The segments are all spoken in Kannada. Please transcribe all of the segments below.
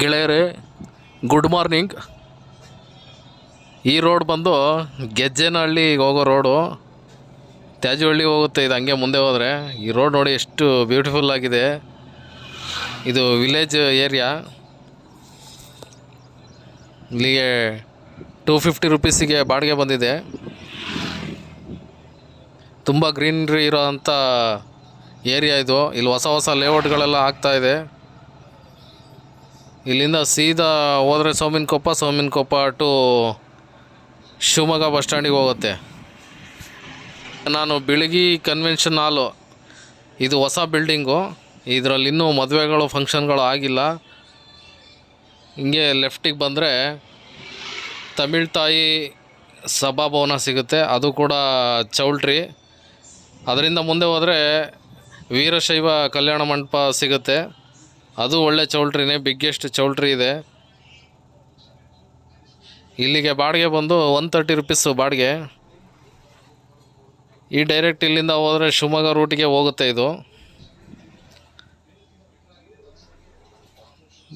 ಗೆಳೆಯರೇ ಗುಡ್ ಮಾರ್ನಿಂಗ್ ಈ ರೋಡ್ ಬಂದು ಗೆಜ್ಜೆನಹಳ್ಳಿಗೆ ಹೋಗೋ ರೋಡು ತ್ಯಾಜಹಳ್ಳಿ ಹೋಗುತ್ತೆ, ಇದು ಹಂಗೆ ಮುಂದೆ ಹೋದರೆ. ಈ ರೋಡ್ ನೋಡಿ ಎಷ್ಟು ಬ್ಯೂಟಿಫುಲ್ ಆಗಿದೆ. ಇದು ವಿಲೇಜ್ ಏರಿಯಾ ಇಲ್ಲಿಗೆ ಟೂ ಫಿಫ್ಟಿ ರುಪೀಸಿಗೆ ಬಾಡಿಗೆ ಬಂದಿದೆ. ತುಂಬ ಗ್ರೀನ್ರಿ ಇರೋ ಏರಿಯಾ ಇದು. ಇಲ್ಲಿ ಹೊಸ ಹೊಸ ಲೇಔಟ್ಗಳೆಲ್ಲ ಆಗ್ತಾ ಇದೆ. ಇಲ್ಲಿಂದ ಸೀದಾ ಹೋದರೆ ಸೋಮಿನಕೊಪ್ಪ ಸೋಮಿನಕೊಪ್ಪ ಟು ಶಿವಮೊಗ್ಗ ಬಸ್ ಸ್ಟ್ಯಾಂಡಿಗೆ ಹೋಗುತ್ತೆ. ನಾನು ಬೆಳಗಿ ಕನ್ವೆನ್ಷನ್ ಹಾಲು ಇದು ಹೊಸ ಬಿಲ್ಡಿಂಗು ಇದರಲ್ಲಿ ಇನ್ನೂ ಮದುವೆಗಳು ಫಂಕ್ಷನ್ಗಳು ಆಗಿಲ್ಲ. ಹಿಂಗೆ ಲೆಫ್ಟಿಗೆ ಬಂದರೆ ತಮಿಳ್ ತಾಯಿ ಸಭಾಭವನ ಸಿಗುತ್ತೆ. ಅದು ಕೂಡ ಚೌಲ್ಟ್ರಿ. ಅದರಿಂದ ಮುಂದೆ ಹೋದರೆ ವೀರಶೈವ ಕಲ್ಯಾಣ ಮಂಟಪ ಸಿಗುತ್ತೆ. ಅದು ಒಳ್ಳೆ ಚೌಲ್ಟ್ರಿನೇ ಬಿಗ್ಗೆಸ್ಟ್ ಚೌಲ್ಟ್ರಿ ಇದೆ. ಇಲ್ಲಿಗೆ ಬಾಡಿಗೆ ಬಂದು ಒನ್ ತರ್ಟಿ ರುಪೀಸು ಬಾಡಿಗೆ. ಈ ಡೈರೆಕ್ಟ್ ಇಲ್ಲಿಂದ ಹೋದರೆ ಶಿವಮೊಗ್ಗ ರೂಟಿಗೆ ಹೋಗುತ್ತೆ ಇದು.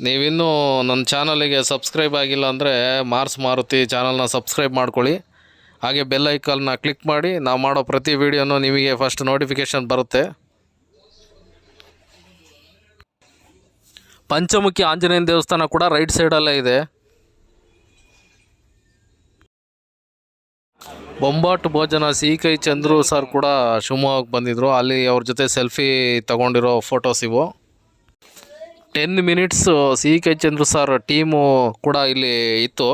ನೀವಿನ್ನೂ ನನ್ನ ಚಾನಲಿಗೆ ಸಬ್ಸ್ಕ್ರೈಬ್ ಆಗಿಲ್ಲ ಅಂದರೆ ಮಾರ್ಸ್ ಮಾರುತಿ ಚಾನಲ್ನ ಸಬ್ಸ್ಕ್ರೈಬ್ ಮಾಡ್ಕೊಳ್ಳಿ. ಹಾಗೆ ಬೆಲ್ ಐಕಾನ್ನ ಕ್ಲಿಕ್ ಮಾಡಿ, ನಾವು ಮಾಡೋ ಪ್ರತಿ ವೀಡಿಯೋನೂ ನಿಮಗೆ ಫಸ್ಟ್ ನೋಟಿಫಿಕೇಷನ್ ಬರುತ್ತೆ. ಪಂಚಮುಖಿ ಆಂಜನೇಯನ ದೇವಸ್ಥಾನ ಕೂಡ ರೈಟ್ ಸೈಡಲ್ಲೇ ಇದೆ. ಬೊಂಬಾಟ್ ಭೋಜನ ಸಿ ಕೈ ಚಂದ್ರು ಸರ್ ಕೂಡ ಶಿವಮೊಗ್ಗಕ್ಕೆ ಬಂದಿದ್ದರು ಅಲ್ಲಿ ಅವ್ರ ಜೊತೆ ಸೆಲ್ಫಿ ತಗೊಂಡಿರೋ ಫೋಟೋಸ್ ಇವು. ಟೆನ್ ಮಿನಿಟ್ಸ್ ಸಿ ಕೈ ಚಂದ್ರು ಸರ್ ಟೀಮು ಕೂಡ ಇಲ್ಲಿ ಇತ್ತು.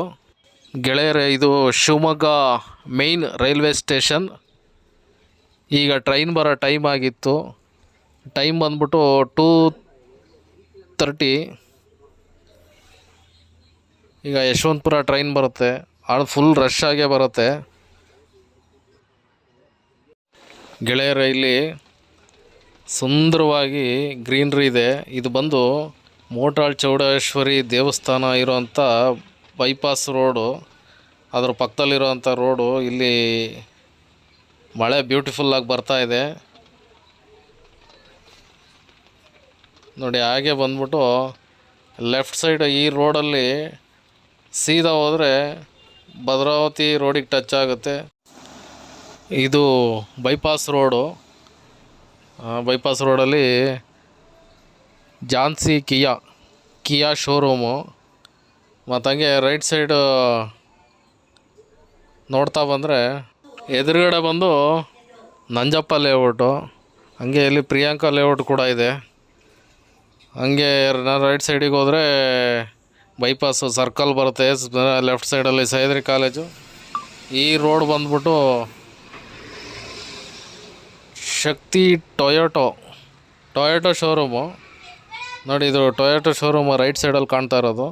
ಗೆಳೆಯರೇ, ಇದು ಶಿವಮೊಗ್ಗ ಮೇಯ್ನ್ ರೈಲ್ವೆ ಸ್ಟೇಷನ್. ಈಗ ಟ್ರೈನ್ ಬರೋ ಟೈಮ್ ಆಗಿತ್ತು. ಟೈಮ್ ಬಂದ್ಬಿಟ್ಟು ಟೂ ತರ್ಟಿ. ಈಗ ಯಶವಂತಪುರ ಟ್ರೈನ್ ಬರುತ್ತೆ. ಅದು ಫುಲ್ ರಶ್ ಆಗೇ ಬರುತ್ತೆ. ಗೆಳೆಯರ, ಇಲ್ಲಿ ಸುಂದರವಾಗಿ ಗ್ರೀನ್ರಿ ಇದೆ. ಇದು ಬಂದು ಮೋಟಾಳ್ ಚೌಡೇಶ್ವರಿ ದೇವಸ್ಥಾನ ಇರೋವಂಥ ಬೈಪಾಸ್ ರೋಡು ಅದ್ರ ಪಕ್ಕದಲ್ಲಿರೋವಂಥ ರೋಡು ಇಲ್ಲಿ ಮಳೆ ಬ್ಯೂಟಿಫುಲ್ಲಾಗಿ ಬರ್ತಾ ಇದೆ. ನೋಡಿ, ಹಾಗೆ ಬಂದ್ಬಿಟ್ಟು ಲೆಫ್ಟ್ ಸೈಡ್ ಈ ರೋಡಲ್ಲಿ ಸೀದಾ ಹೋದರೆ ಭದ್ರಾವತಿ ರೋಡಿಗೆ ಟಚ್ ಆಗುತ್ತೆ. ಇದು ಬೈಪಾಸ್ ರೋಡು ಬೈಪಾಸ್ ರೋಡಲ್ಲಿ ಜಾನ್ಸಿ ಕಿಯಾ ಕಿಯಾ ಶೋರೂಮು ಮತ್ತು ಹಂಗೆ ರೈಟ್ ಸೈಡು ನೋಡ್ತಾ ಬಂದರೆ ಎದುರುಗಡೆ ಬಂದು ನಂಜಪ್ಪ ಲೇಔಟು ಹಂಗೆ ಇಲ್ಲಿ ಪ್ರಿಯಾಂಕಾ ಲೇಔಟ್ ಕೂಡ ಇದೆ. ಹಂಗೆ ನಾನು ರೈಟ್ ಸೈಡಿಗೆ ಹೋದರೆ ಬೈಪಾಸು ಸರ್ಕಲ್ ಬರುತ್ತೆ. ಲೆಫ್ಟ್ ಸೈಡಲ್ಲಿ ಸಹ್ಯಾದ್ರಿ ಕಾಲೇಜು ಈ ರೋಡ್ ಬಂದ್ಬಿಟ್ಟು ಶಕ್ತಿ ಟೊಯೋಟೋ ಟೊಯೋಟೋ ಶೋರೂಮು ನೋಡಿ ಇದು ಟೊಯೋಟೋ ಶೋರೂಮು ರೈಟ್ ಸೈಡಲ್ಲಿ ಕಾಣ್ತಾ ಇರೋದು.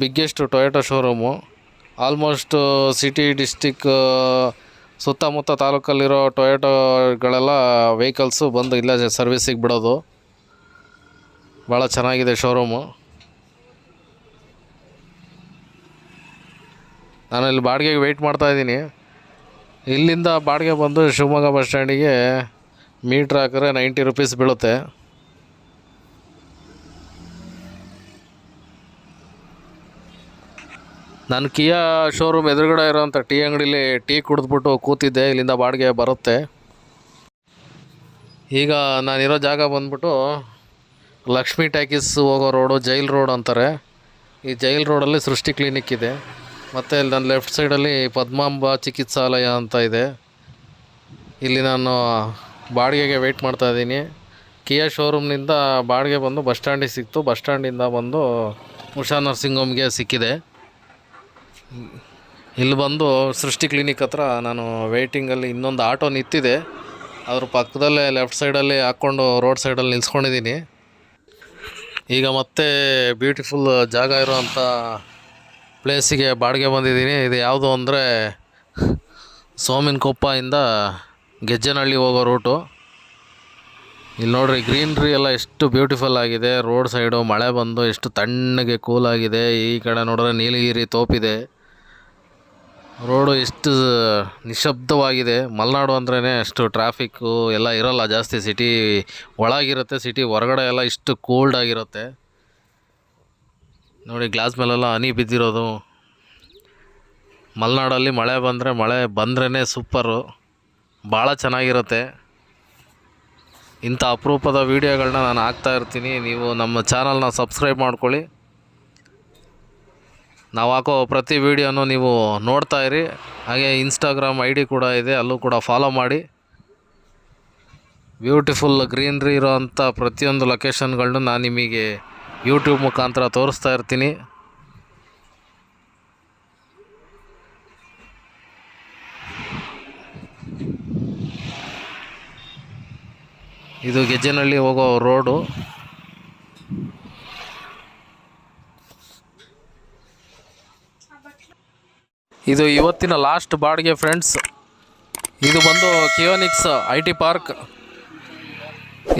Biggest Toyota showroom almost city district ಸುತ್ತಮುತ್ತ ತಾಲೂಕಲ್ಲಿರೋ ಟೊಯೋಟೋಗಳೆಲ್ಲ ವೆಹಿಕಲ್ಸು ಬಂದು ಇಲ್ಲ ಸರ್ವಿಸಿಗೆ ಬಿಡೋದು. ಭಾಳ ಚೆನ್ನಾಗಿದೆ ಶೋರೂಮು ನಾನು ಇಲ್ಲಿ ಬಾಡಿಗೆಗೆ ವೆಯ್ಟ್ ಮಾಡ್ತಾ ಇದ್ದೀನಿ. ಇಲ್ಲಿಂದ ಬಾಡಿಗೆ ಬಂದು ಶಿವಮೊಗ್ಗ ಬಸ್ ಸ್ಟ್ಯಾಂಡಿಗೆ ಮೀಟ್ರ್ ಹಾಕಿದ್ರೆ ನೈಂಟಿ ರುಪೀಸ್ ಬೀಳುತ್ತೆ. ನಾನು ಕಿಯಾ ಶೋರೂಮ್ ಎದುರುಗಡೆ ಇರೋಂಥ ಟೀ ಅಂಗಡಿಲಿ ಟೀ ಕುಡಿದ್ಬಿಟ್ಟು ಕೂತಿದ್ದೆ. ಇಲ್ಲಿಂದ ಬಾಡಿಗೆ ಬರುತ್ತೆ. ಈಗ ನಾನಿರೋ ಜಾಗ ಬಂದ್ಬಿಟ್ಟು ಲಕ್ಷ್ಮೀ ಟ್ಯಾಕೀಸ್ ಹೋಗೋ ರೋಡು ಜೈಲ್ ರೋಡ್ ಅಂತಾರೆ. ಈ ಜೈಲ್ ರೋಡಲ್ಲಿ ಸೃಷ್ಟಿ ಕ್ಲಿನಿಕ್ ಇದೆ. ಮತ್ತು ಇಲ್ಲಿ ನನ್ನ ಲೆಫ್ಟ್ ಸೈಡಲ್ಲಿ ಪದ್ಮಾಂಬ ಚಿಕಿತ್ಸಾಲಯ ಅಂತ ಇದೆ. ಇಲ್ಲಿ ನಾನು ಬಾಡಿಗೆಗೆ ವೆಯ್ಟ್ ಮಾಡ್ತಾ ಇದ್ದೀನಿ. ಕಿಯಾ ಶೋರೂಮ್ನಿಂದ ಬಾಡಿಗೆ ಬಂದು ಬಸ್ ಸ್ಟ್ಯಾಂಡಿಗೆ ಸಿಕ್ತು. ಬಸ್ ಸ್ಟ್ಯಾಂಡಿಂದ ಬಂದು ಉಷಾ ನರ್ಸಿಂಗ್ ಹೋಮ್ಗೆ ಸಿಕ್ಕಿದೆ. ಇಲ್ಲಿ ಬಂದು ಸೃಷ್ಟಿ ಕ್ಲಿನಿಕ್ ಹತ್ರ ನಾನು ವೆಯ್ಟಿಂಗಲ್ಲಿ ಇನ್ನೊಂದು ಆಟೋ ನಿಂತಿದೆ. ಅದ್ರ ಪಕ್ಕದಲ್ಲೇ ಲೆಫ್ಟ್ ಸೈಡಲ್ಲಿ ಹಾಕ್ಕೊಂಡು ರೋಡ್ ಸೈಡಲ್ಲಿ ನಿಲ್ಸ್ಕೊಂಡಿದ್ದೀನಿ. ಈಗ ಮತ್ತೆ ಬ್ಯೂಟಿಫುಲ್ ಜಾಗ ಇರುವಂಥ ಪ್ಲೇಸಿಗೆ ಬಾಡಿಗೆ ಬಂದಿದ್ದೀನಿ. ಇದು ಯಾವುದು ಅಂದರೆ ಸೋಮಿನಕೊಪ್ಪದಿಂದ ಗೆಜ್ಜನಹಳ್ಳಿ ಹೋಗೋ ರೂಟು ಇಲ್ಲಿ ನೋಡ್ರಿ ಗ್ರೀನ್ರಿ ಎಲ್ಲ ಎಷ್ಟು ಬ್ಯೂಟಿಫುಲ್ ಆಗಿದೆ. ರೋಡ್ ಸೈಡು ಮಳೆ ಬಂದು ಎಷ್ಟು ತಣ್ಣಗೆ ಕೂಲಾಗಿದೆ ಈ ಕಡೆ ನೋಡಿದ್ರೆ ನೀಲಗಿರಿ ತೋಪಿದೆ. ರೋಡು ಎಷ್ಟು ನಿಶಬ್ದವಾಗಿದೆ. ಮಲೆನಾಡು ಅಂದ್ರೇ ಅಷ್ಟು ಟ್ರಾಫಿಕ್ಕು ಎಲ್ಲ ಇರೋಲ್ಲ ಜಾಸ್ತಿ. ಸಿಟಿ ಒಳಗಿರುತ್ತೆ ಸಿಟಿ ಹೊರಗಡೆ ಎಲ್ಲ ಇಷ್ಟು ಕೋಲ್ಡ್ ಆಗಿರುತ್ತೆ. ನೋಡಿ ಗ್ಲಾಸ್ ಮೇಲೆಲ್ಲ ಹನಿ ಬಿದ್ದಿರೋದು. ಮಲೆನಾಡಲ್ಲಿ ಮಳೆ ಬಂದರೆ ಮಳೆ ಬಂದ್ರೇ ಸೂಪರು ಭಾಳ ಚೆನ್ನಾಗಿರುತ್ತೆ. ಇಂಥ ಅಪರೂಪದ ವೀಡಿಯೋಗಳನ್ನ ನಾನು ಹಾಕ್ತಾ ಇರ್ತೀನಿ. ನೀವು ನಮ್ಮ ಚಾನಲ್ನ ಸಬ್ಸ್ಕ್ರೈಬ್ ಮಾಡ್ಕೊಳ್ಳಿ. ನಾವು ಹಾಕೋ ಪ್ರತಿ ವೀಡಿಯೋನು ನೀವು ನೋಡ್ತಾ ಇರಿ. ಹಾಗೆ ಇನ್ಸ್ಟಾಗ್ರಾಮ್ ಐ ಡಿ ಕೂಡ ಇದೆ, ಅಲ್ಲೂ ಕೂಡ ಫಾಲೋ ಮಾಡಿ. ಬ್ಯೂಟಿಫುಲ್ ಗ್ರೀನ್ರಿ ಇರೋವಂಥ ಪ್ರತಿಯೊಂದು ಲೊಕೇಶನ್ಗಳನ್ನು ನಾನು ನಿಮಗೆ ಯೂಟ್ಯೂಬ್ ಮುಖಾಂತರ ತೋರಿಸ್ತಾ ಇರ್ತೀನಿ. ಇದು ಗೆಜ್ಜೆನಹಳ್ಳಿ ಹೋಗೋ ರೋಡು ಇದು ಇವತ್ತಿನ ಲಾಸ್ಟ್ ಬಾಡಿಗೆ ಫ್ರೆಂಡ್ಸ್ ಇದು ಬಂದು Keonics I T park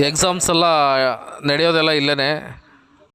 exams ಎಲ್ಲ ನಡೆಯೋದೆಲ್ಲ ಇಲ್ಲೇ